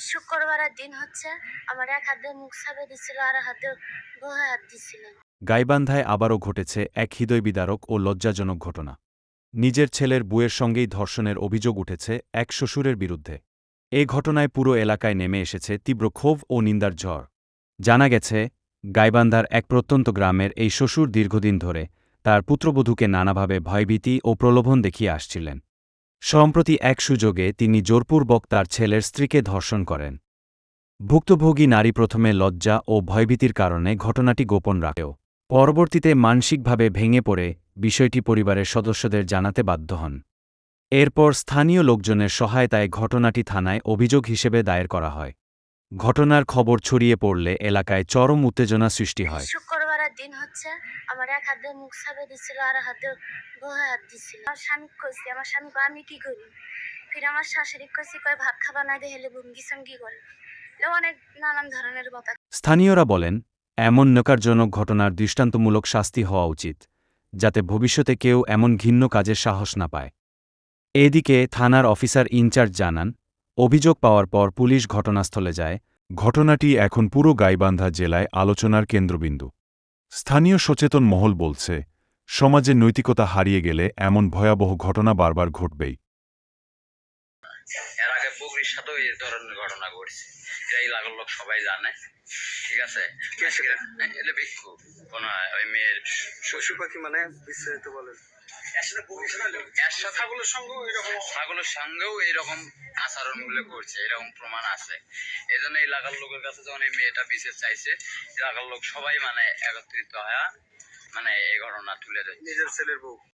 শুক্রবারের দিন হচ্ছে আমার এক হাতে মুখ ছাপে দিছিল আর হাতে হাত দিছিল। গাইবান্ধায় আবারও ঘটেছে এক হৃদয় বিদারক ও লজ্জাজনক ঘটনা। নিজের ছেলের বুয়ের সঙ্গেই ধর্ষণের অভিযোগ উঠেছে এক শ্বশুরের বিরুদ্ধে। এ ঘটনায় পুরো এলাকায় নেমে এসেছে তীব্র ক্ষোভ ও নিন্দার ঝড়। জানা গেছে, গাইবান্ধার এক প্রত্যন্ত গ্রামের এই শ্বশুর দীর্ঘদিন ধরে তার পুত্রবধূকে নানাভাবে ভয়ভীতি ও প্রলোভন দেখিয়ে আসছিলেন। সম্প্রতি এক সুযোগে তিনি জোরপূর্বক তার ছেলের স্ত্রীকে ধর্ষণ করেন। ভুক্তভোগী নারী প্রথমে লজ্জা ও ভয়ভীতির কারণে ঘটনাটি গোপন রাখেও। পরবর্তীতে মানসিকভাবে ভেঙে পড়ে বিষয়টি পরিবারের সদস্যদের জানাতে বাধ্য হন। এরপর স্থানীয় লোকজনের সহায়তায় ঘটনাটি থানায় অভিযোগ হিসেবে দায়ের করা হয়। ঘটনার খবর ছড়িয়ে পড়লে এলাকায় চরম উত্তেজনা সৃষ্টি হয়। দিন হচ্ছে আমার এক হাতে মুখ ছাপে দিছিল আর হাতে বহে হাত দিছিল। আমার স্বামী কইছি, আমার স্বামী আমি কি করি? ফির আমার শাশুড়ি কইছি, কয়, ভাত খাবা না দেখলে ভঙ্গি সঙ্গি করে। অনেক নানান ধরনের কথা। স্থানীয়রা বলেন, এমন নকারজনক ঘটনার দৃষ্টান্তমূলক শাস্তি হওয়া উচিত, যাতে ভবিষ্যতে কেউ এমন ঘিন্ন কাজের সাহস না পায়। এদিকে থানার অফিসার ইনচার্জ জানান, অভিযোগ পাওয়ার পর পুলিশ ঘটনাস্থলে যায়। ঘটনাটি এখন পুরো গাইবান্ধা জেলায় আলোচনার কেন্দ্রবিন্দু। স্থানীয় সচেতন মহল বলছে সমাজে নৈতিকতা হারিয়ে গেলে এমন ভয়াবহ ঘটনা বারবার ঘটবেই। এর আগে বগরির সাথেও এই ধরনের ঘটনা ঘটছে। এরা এলাকার লোক সবাই জানে ঠিক আছে? এটা ভিক্ষু কোন ওই মেয়ের শ্বশুর পাখি মানে বিস্তারিত বলেন। এর সাথে ছাগলের সঙ্গেও এরকম ছাগলের সঙ্গেও এরকম আচরণগুলো করছে এরকম প্রমাণ আছে। এই জন্য এলাকার লোকের কাছে যখন এই মেয়েটা বিশেষ চাইছে এলাকার লোক সবাই মানে একত্রিত হয়ে মানে এই ঘটনা তুলে দেয় নিজের ছেলের বউ।